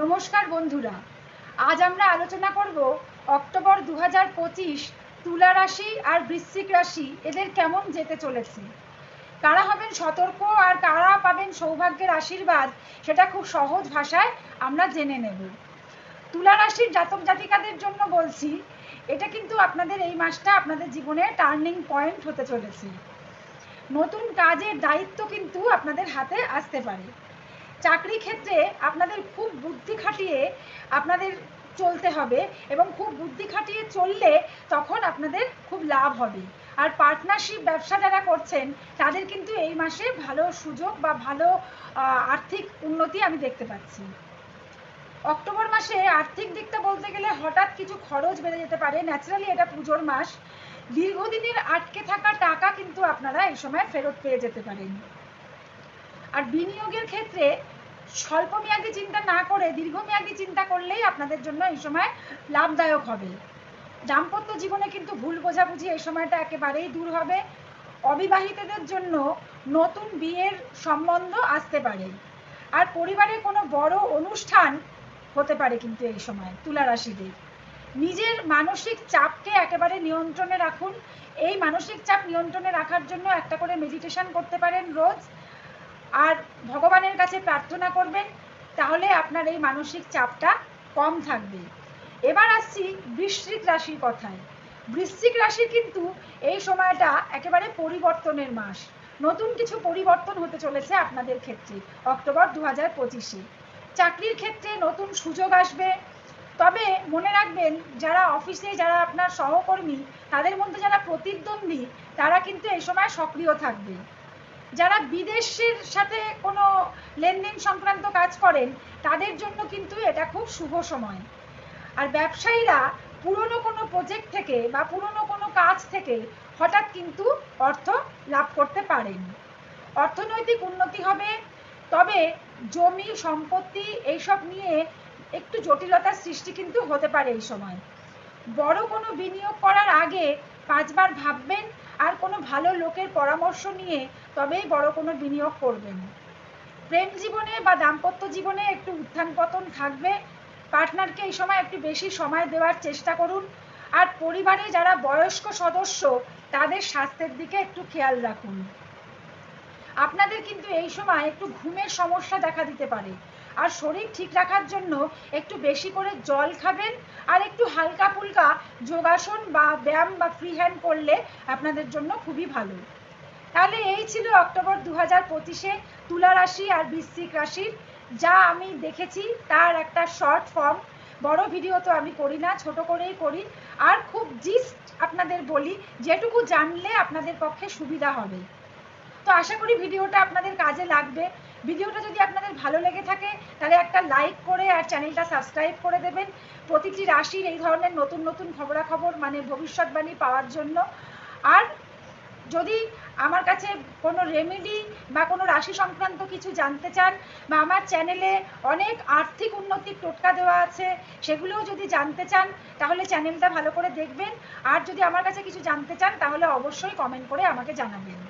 নমস্কার বন্ধুরা। আজ আমরা আলোচনা করব অক্টোবর দু হাজার পঁচিশ তুলা রাশি আর বৃশ্চিক রাশি, এদের কেমন যেতে চলেছে। কারা হবেন সতর্ক আর কারা পাবেন সৌভাগ্যের আশীর্বাদ, সেটা খুব সহজ ভাষায় আমরা জেনে নেব। তুলা রাশির জাতক জাতিকাদের জন্য বলছি, এটা কিন্তু আপনাদের এই মাসটা আপনাদের জীবনে টার্নিং পয়েন্ট হতে চলেছে। নতুন কাজের দায়িত্ব কিন্তু আপনাদের হাতে আসতে পারে। চাকরি ক্ষেত্রে আপনাদের খুব বুদ্ধি খাটিয়ে আপনাদের চলতে হবে এবং খুব বুদ্ধি খাটিয়ে চললে তখন আপনাদের খুব লাভ হবে। আর পার্টনারশিপ ব্যবসা যারা করছেন, তাদের কিন্তু এই মাসে ভালো সুযোগ বা ভালো আর্থিক উন্নতি আমি দেখতে পাচ্ছি। অক্টোবর মাসে আর্থিক দিকটা বলতে গেলে হঠাৎ কিছু খরচ বেড়ে যেতে পারে। ন্যাচারালি এটা পুজোর মাস। দীর্ঘদিনের আটকে থাকা টাকা কিন্তু আপনারা এই সময় ফেরত পেয়ে যেতে পারেন। আর বিনিয়োগের ক্ষেত্রে স্বল্পমেয়াদী চিন্তা না করে দীর্ঘমেয়াদী চিন্তা করলেই আপনাদের জন্য এই সময় লাভদায়ক হবে। দাম্পত্য জীবনে কিন্তু ভুল বোঝাবুঝি এই সময়টা একেবারেই দূর হবে। অবিবাহিতদের জন্য নতুন বিয়ের সম্বন্ধ আসতে পারে। আর পরিবারে কোনো বড় অনুষ্ঠান হতে পারে কিন্তু এই সময় তুলা রাশিদের নিজের মানসিক চাপকে একেবারে নিয়ন্ত্রণে রাখুন। এই মানসিক চাপ নিয়ন্ত্রণে রাখার জন্য একটা করে মেডিটেশন করতে পারেন রোজ। আর ভগবানের কাছে প্রার্থনা করবেন, তাহলে আপনার এই মানসিক চাপটা কম থাকবে। এবার আসছি বৃশ্চিক রাশির কথায়। বৃশ্চিক রাশি কিন্তু এই সময়টা একেবারে পরিবর্তনের মাস। নতুন কিছু পরিবর্তন হতে চলেছে আপনাদের ক্ষেত্রে, অক্টোবর দু হাজার পঁচিশে। চাকরির ক্ষেত্রে নতুন সুযোগ আসবে। তবে মনে রাখবেন, যারা অফিসে যারা আপনার সহকর্মী, তাদের মধ্যে যারা প্রতিদ্বন্দ্বী, তারা কিন্তু এই সময় সক্রিয় থাকবে। যারা বিদেশের সাথে কোনো লেনদেন সংক্রান্ত কাজ করেন, তাদের জন্য কিন্তু এটা খুব শুভ সময়। আর ব্যবসায়ীরা পুরনো কোনো প্রজেক্ট থেকে বা পুরনো কোনো কাজ থেকে হঠাৎ কিন্তু অর্থ লাভ করতে পারেন। অর্থনৈতিক উন্নতি হবে, তবে জমি, সম্পত্তি এইসব নিয়ে একটু জটিলতার সৃষ্টি কিন্তু হতে পারে এই সময়। বড় কোনো বিনিয়োগ করার আগে পাঁচবার ভাববেন আর কোনো ভালো লোকের পরামর্শ নিয়ে তবেই বড় কোনো বিনিয়োগ করবেন। প্রেম জীবনে বা দাম্পত্য জীবনে একটু উত্থান পতন থাকবে। পার্টনারকে এই সময় একটু বেশি সময় দেওয়ার চেষ্টা করুন। আর পরিবারে যারা বয়স্ক সদস্য, তাদের স্বাস্থ্যের দিকে একটু খেয়াল রাখুন। আপনাদের কিন্তু এই সময় একটু ঘুমের সমস্যা দেখা দিতে পারে। আর শরীর ঠিক রাখার জন্য একটু বেশি করে জল খাবেন আর একটু হালকা ফুলকা যোগাসন বা ব্যায়াম বা ফ্রি হ্যান্ড করলে আপনাদের জন্য খুবই ভালো। তাহলে এই ছিল অক্টোবর দু হাজার পঁচিশে তুলা রাশি আর বৃশ্চিক রাশির। যা আমি দেখেছি তার একটা শর্ট ফর্ম বড় ভিডিও তো আমি করি না, ছোট করেই করি। আর খুব জিস্ট আপনাদের বলি, যেটুকু জানলে আপনাদের পক্ষে সুবিধা হবে। তো আশা করি ভিডিওটা আপনাদের কাজে লাগবে। ভিডিওটা যদি আপনাদের ভালো লেগে থাকে তাহলে একটা লাইক করে আর চ্যানেলটা সাবস্ক্রাইব করে দেবেন। প্রতিটি রাশির এই ধরনের নতুন নতুন খবরাখবর মানে ভবিষ্যৎবাণী পাওয়ার জন্য। আর যদি আমার কাছে কোনো রেমেডি বা কোনো রাশি সংক্রান্ত কিছু জানতে চান বা আমার চ্যানেলে অনেক আর্থিক উন্নতির টোটকা দেওয়া আছে, সেগুলোও যদি জানতে চান, তাহলে চ্যানেলটা ভালো করে দেখবেন। আর যদি আমার কাছে কিছু জানতে চান, তাহলে অবশ্যই কমেন্ট করে আমাকে জানাবেন।